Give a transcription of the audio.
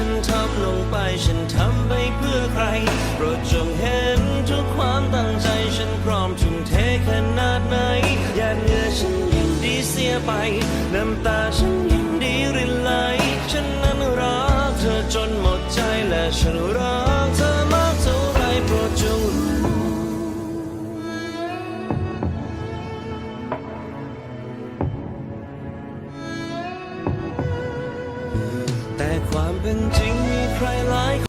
ฉันทำลงไป ฉันทำไปเพื่อใคร โปรดจงเห็นทุกความตั้งใจ ฉันพร้อมทุ่มเทขนาดไหนหยาเงื่อฉันยินดีเสียไป น้ำตาฉันยินดีรินไหลฉัน เป็นจริงมีใครหลาย